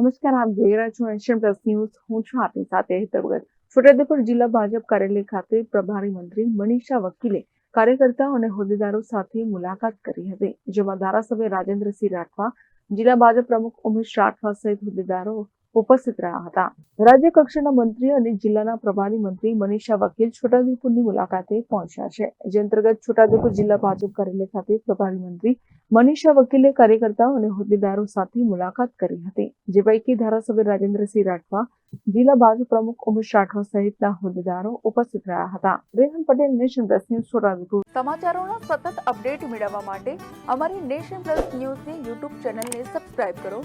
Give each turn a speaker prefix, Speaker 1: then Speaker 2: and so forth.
Speaker 1: નમસ્કાર, આપ જોઈ રહ્યા છો એશિયન પ્લસ ન્યૂઝ હું છું આપની સાથે હેતર છોટાઉદેપુર જિલ્લા ભાજપ કાર્યાલય ખાતે પ્રભારી મંત્રી મનીષા વકીલે કાર્યકર્તાઓ અને હોદ્દેદારો સાથે મુલાકાત કરી હતી, જેમાં ધારાસભ્ય રાજેન્દ્રસિંહ રાઠવા, જિલ્લા ભાજપ પ્રમુખ ઉમેશ રાઠવા સહિત હોદ્દેદારો ઉપસ્થિત રહ્યા હતા. રાજ્ય કક્ષાના મંત્રી અને જિલ્લાના પ્રભારી મંત્રી મનીષા વકીલ છોટાઉદેપુરની મુલાકાતે પહોંચ્યા છે. જે અંતર્ગત છોટાઉદેપુર જિલ્લા ભાજપ કાર્યાલય ખાતે પ્રભારી મંત્રી મનીષા વકીલે કાર્યકર્તાઓ અને હોદ્દેદારો સાથે મુલાકાત કરી હતી. જે પૈકી ધારાસભ્ય રાજેન્દ્રસિંહ રાઠવા, જિલ્લા ભાજપ પ્રમુખ ઉમેશ રાઠવા સહિતના હોદ્દેદારો ઉપસ્થિત રહ્યા હતા. Rehan Patel, Nation Plus news Chhotaudepur.
Speaker 2: સમાચારોના સતત અપડેટ મેળવવા માટે અમારી નેશન પ્લસ ન્યૂઝની યુટ્યુબ ચેનલને સબસ્ક્રાઇબ કરો.